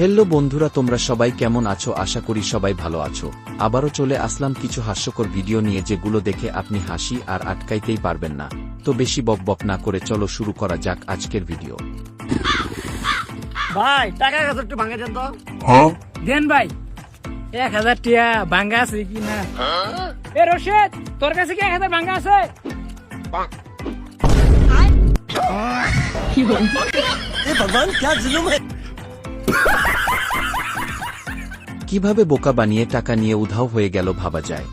Hello বন্ধুরা তোমরা সবাই কেমন আছো? আশা করি সবাই ভালো আছো। আবারও চলে আসলাম কিছু হাস্যকর ভিডিও নিয়ে যেগুলো দেখে আপনি হাসি আর আটকাইতেই পারবেন না। তো বেশি বক বক না করে চলো শুরু করা যাক আজকের ভিডিও। ভাই টাকা কাছে একটু ভাঙে দেন তো। দেন ভাই এক হাজার টিয়া ভাঙ্গা আছে কি না? এ রশিদ তোর কাছে কি এক হাজার ভাঙ্গা আছে? কীভাবে বোকা বানিয়ে টাকা নিয়ে উধাও হয়ে গেল ভাবা যায়?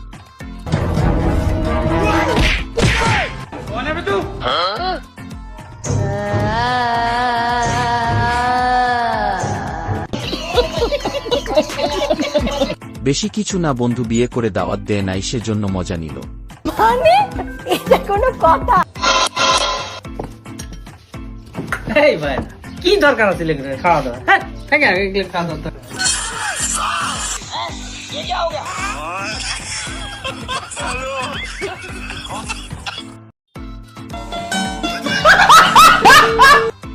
বেশি কিছু না বন্ধু বিয়ে করে দাওয়াত দেয় নাই সেজন্য মজা নিল। মানে? এটা কোনো কথা। এই ভাই কি দরকার আছে খাওয়া দাওয়া হ্যাঁ? থাকে আগে এগুলো খাওয়া দাওয়া দরকার।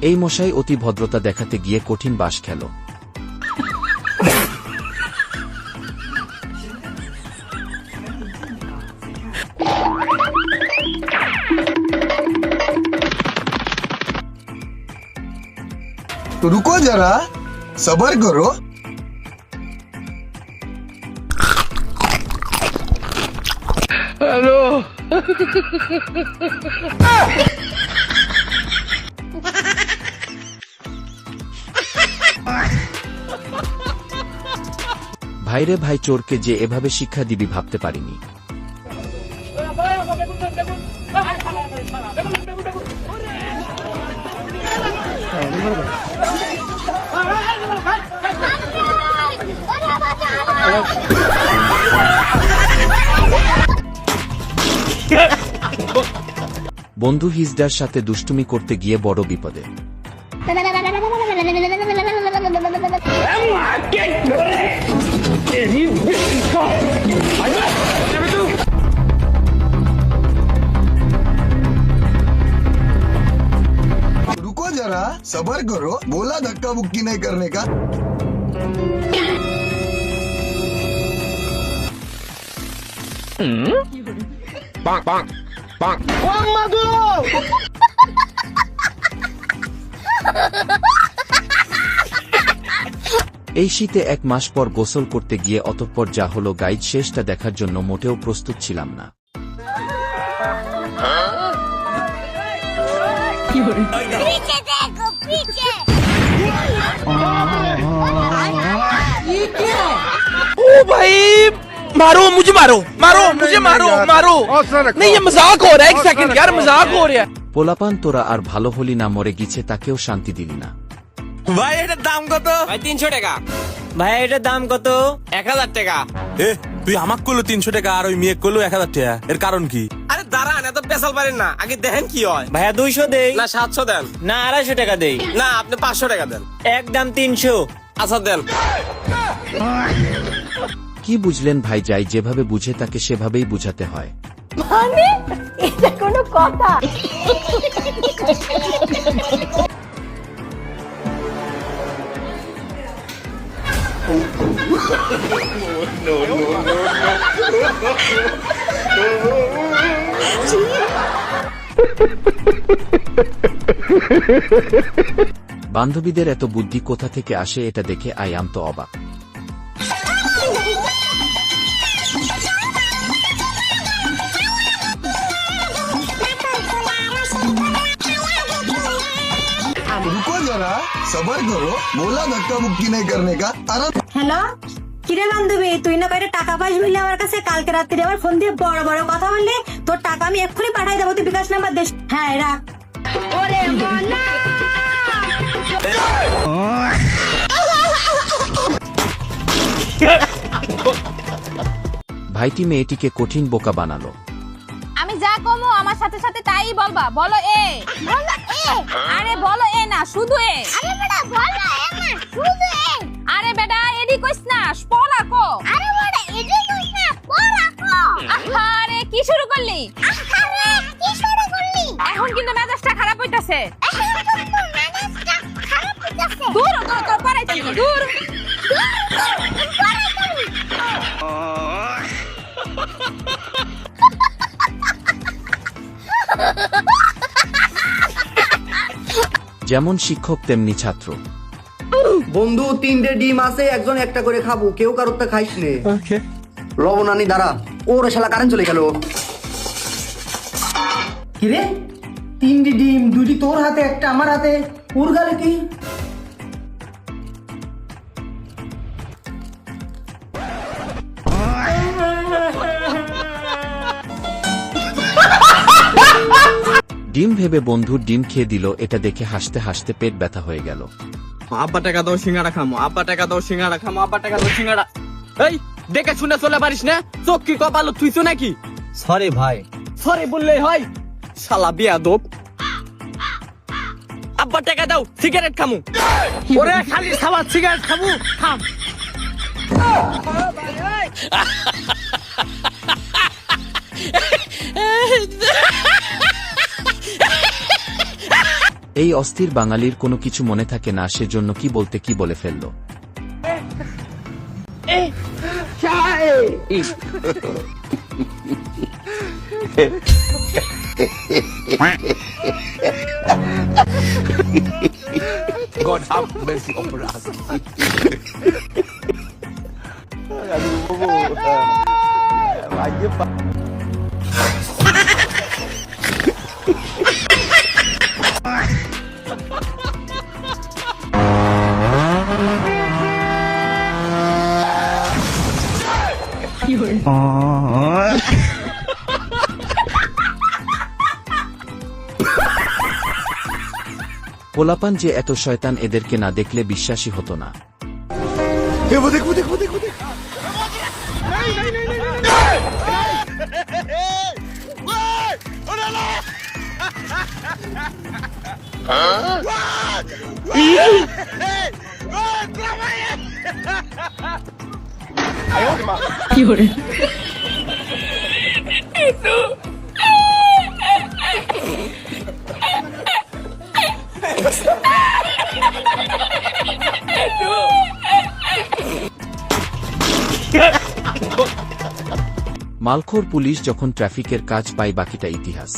এই মশাই অতি ভদ্রতা দেখাতে গিয়ে কঠিন বাস খেল तो रुको जरा সবার গরু হ্যালো ভাইরে ভাই চোরকে যে এভাবে শিক্ষা দিবি ভাবতে পারিনি বন্ধু হিজডার সাথে দুষ্টুমি করতে গিয়ে বড় বিপদে रुको जरा सबर करो बोला धक्का बुक्की नहीं करने का বাং এই শীতে এক মাস পর গোসল করতে গিয়ে অতঃপর যা হলো গাইড শেষটা দেখার জন্য মোটেও প্রস্তুত ছিলাম না। ভাই! मारो मुझे मारो मारो मुझे मारो मारो नहीं ये मजाक हो रहा है एक सेकंड यार मजाक हो रहा है পোলাপান তোরা আর ভালো হলি না মরে গিছে তাকেও শান্তি দিলি না ভাই এটার দাম কত ভাই তিনশো টাকা ভাই এটার দাম কত এক হাজার টাকা এ তুই আমাক করলো তিনশো টাকা আর ওই মেয়ে করলো এক হাজার টাকা এর কারণ কি আরে দাঁড়ান এত পেশাল পারেন না আগে দেখেন কি হয় ভাইয়া দুইশো দেই না সাতশো দেন না আড়াইশো টাকা দেই না আপনি পাঁচশো টাকা দেন একদম তিনশো আচ্ছা দেন কি বুঝলেন ভাই যাই যেভাবে বুঝে তাকে সেভাবেই বুঝাতে হয়? মানে? এটা কোনো কথা। বান্ধবীদের এত বুদ্ধি কোথা থেকে আসে এটা দেখে আই আম তো অবাক। সবার করো মোলা ধাক্কা মুক্তি নাই করনে কা তারা হ্যালো? কিরে বান্ধবী তুই না কয়টা টাকা পাস বললি আমার কাছে? কালকে রাত্রে আমার ফোন দিয়ে বড় বড় কথা বললি। তোর টাকা আমি এক্ষুনি পাঠাই দেবো তুই বিকাশ নাম্বার দেশ হ্যাঁ রাখ। ওরে ভাইটি মেয়েটিকে কঠিন বোকা বানালো। কমো আমার সাথে সাথে তাই বলবা। বলো এ। বলো এ। আরে বলো এ না শুধু এ। আরে বেটা বলো এ না শুধু এ। আরে বেটা এডি কইস না পলা কো। আরে বেটা এডি কইস না পলা কো। আরে কি শুরু করলি? আরে কি শুরু করলি? এখন কিন্তু মেজাজটা খারাপ হইতাছে। এখন কিন্তু মেজাজটা খারাপ হইতাছে। দূর দূর তো পড়াইতে দূর। যেমন শিক্ষক তেমনি ছাত্র। বন্ধু তিনটে ডিম আছে একজন একটা করে খাব। কেউ কারোর তা খাইস নে। লবণানি দাঁড়া। ওর শালা কারেন্ট চলে গেল। কিরে তিনটি ডিম দুটি তোর হাতে একটা আমার হাতে। ওর গালে কি? ডিম ভেবে বন্ধুর ডিম খেয়ে দিল এটা দেখে হাসতে হাসতে পেট ব্যথা হয়ে গেল। আব্বা টাকা দাও সিঙ্গাড়া খামো। আব্বা টাকা দাও সিঙ্গাড়া খামো আব্বা টাকা দাও সিঙ্গাড়া। এই দেখে শুনে চলে পারিস না? চোখ কি কপাল তুইছো নাকি? সরি ভাই। সরি বললেই হয়। শালা বিয়া দোপ আব্বা টাকা দাও সিগারেট খামু। ওরে খালি খাবার সিগারেট খামু খাম। এই অস্থির বাঙালির কোনো কিছু মনে থাকে না সেজন্য কি বলতে কি বলে ফেলল পোলাপান যে এত শয়তান এদেরকে না দেখলে বিশ্বাসই হতো না। মালখোর পুলিশ যখন ট্রাফিকের কাজ পায় বাকিটা ইতিহাস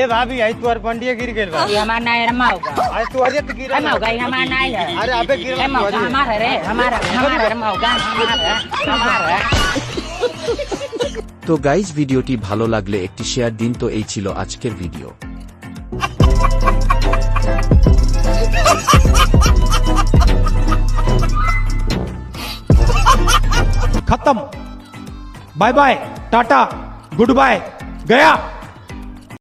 ए भाभी आई तू पंडिया गिर गइल बा हमारा नहीं है मौका अरे तू अरे तो गिर मौका हमारा नहीं है अरे अबे गिर मौका हमारा रे हमारा हमारा मौका हमारा हमारा তো গাইজ ভিডিওটি ভালো লাগলে একটি শেয়ার দিন। তো এই ছিল আজকের ভিডিও খতম। Bye bye, tata, good bye, Gaya.